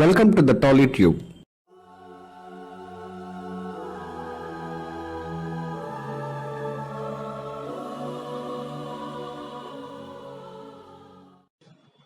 Welcome to the TollyTube. Tollywood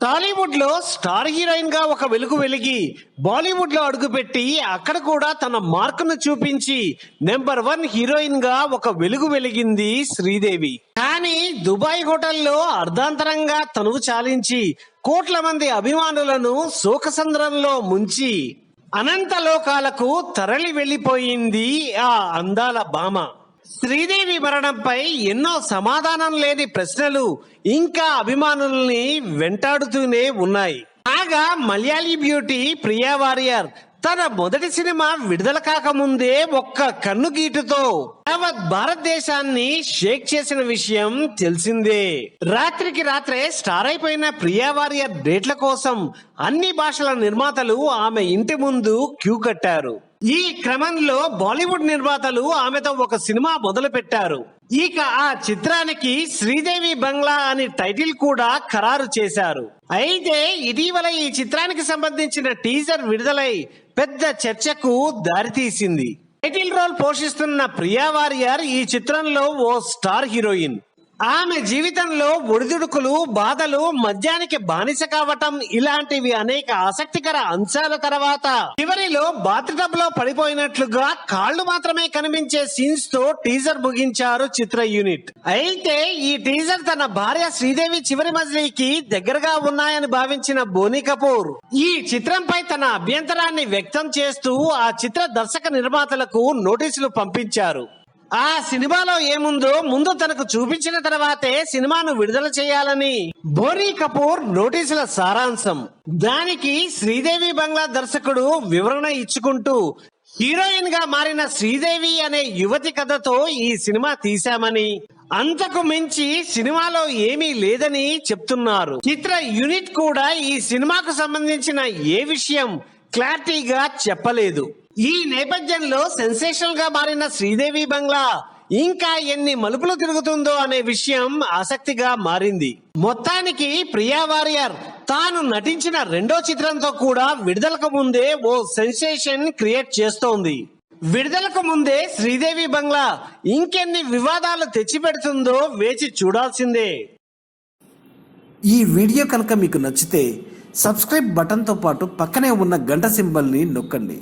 లో star హీరోయిన్గా ఒక వెలుగు వెలిగి బాలీవుడ్లో అడుగుపెట్టి అక్కడ కూడా తన మార్కును చూపించి నెంబర్ వన్ హీరోయిన్గా ఒక వెలుగు వెలిగింది శ్రీదేవి. కానీ దుబాయ్ హోటల్లో అర్ధాంతరంగా తనువు చాలించి కోట్ల మంది అభిమానులను శోకసంద్రంలో ముంచి అనంత లోకాలకు తరలి వెళ్ళిపోయింది ఆ అందాల భామ. శ్రీదేవి మరణంపై ఎన్నో సమాధానం లేని ప్రశ్నలు ఇంకా అభిమానుల్ని వెంటాడుతూనే ఉన్నాయి. కాగా మలయాళీ బ్యూటీ ప్రియా వారియర్ తన మొదటి సినిమా విడుదల కాకముందే ఒక్క కన్ను గీటుతో యావత్ భారతదేశాన్ని షేక్ చేసిన విషయం తెలిసిందే. రాత్రికి రాత్రే స్టార్ అయిపోయిన ప్రియా వారియర్ డేట్ల కోసం అన్ని భాషల నిర్మాతలు ఆమె ఇంటి ముందు క్యూ కట్టారు. ఈ క్రమంలో బాలీవుడ్ నిర్మాతలు ఆమెతో ఒక సినిమా మొదలు పెట్టారు ఇక ఆ చిత్రానికి శ్రీదేవి బంగ్లా అని టైటిల్ కూడా ఖరారు చేశారు. అయితే ఇటీవల ఈ చిత్రానికి సంబంధించిన టీజర్ విడుదలై పెద్ద చర్చకు దారితీసింది. టైటిల్ రోల్ పోషిస్తున్న ప్రియా వారియర్ ఈ చిత్రంలో ఓ స్టార్ హీరోయిన్. ఆమె జీవితంలో ఒడిదుడుకులు బాధలు మద్యానికి బానిస కావటం ఇలాంటివి అనేక ఆసక్తికర అంశాల తర్వాత చివరిలో బాత్లో పడిపోయినట్లుగా కాళ్ళు మాత్రమే కనిపించే సీన్స్తో టీజర్ ముగించారు చిత్ర యూనిట్. అయితే ఈ టీజర్ తన భార్య శ్రీదేవి చివరి మజిలీకి దగ్గరగా ఉన్నాయని భావించిన బోని కపూర్. ఈ చిత్రంపై తన అభ్యంతరాన్ని వ్యక్తం చేస్తూ ఆ చిత్ర దర్శక నిర్మాతలకు నోటీసులు పంపించారు. ఆ సినిమాలో ఏముందో ముందు తనకు చూపించిన తర్వాతే సినిమాను విడుదల చేయాలని. బోనీ కపూర్ నోటీసుల సారాంశం. దానికి శ్రీదేవి బంగ్లా దర్శకుడు వివరణ ఇచ్చుకుంటూ హీరోయిన్గా మారిన శ్రీదేవి అనే యువతి కథతో ఈ సినిమా తీశామని. అంతకు మించి సినిమాలో ఏమీ లేదని చెప్తున్నారు. చిత్ర యూనిట్ కూడా ఈ సినిమాకు సంబంధించిన ఏ విషయం క్లారిటీగా చెప్పలేదు. ఈ నేపథ్యంలో సెన్సేషనల్గా మారిన శ్రీదేవి బంగ్లా ఇంకా ఎన్ని మలుపులు తిరుగుతుందో అనే విషయం ఆసక్తిగా మారింది. మొత్తానికి ప్రియా వారియర్ తాను నటించిన రెండో చిత్రంతో కూడా విడుదలకు ముందే ఓ సెన్సేషన్ క్రియేట్ చేస్తోంది. విడుదలకు ముందే శ్రీదేవి బంగ్లా ఇంకెన్ని వివాదాలు తెచ్చిపెడుతుందో వేచి చూడాల్సిందే. ఈ వీడియో కనుక మీకు నచ్చితే సబ్స్క్రైబ్ బటన్తో పాటు పక్కనే ఉన్న గంట సింబల్ని నొక్కండి.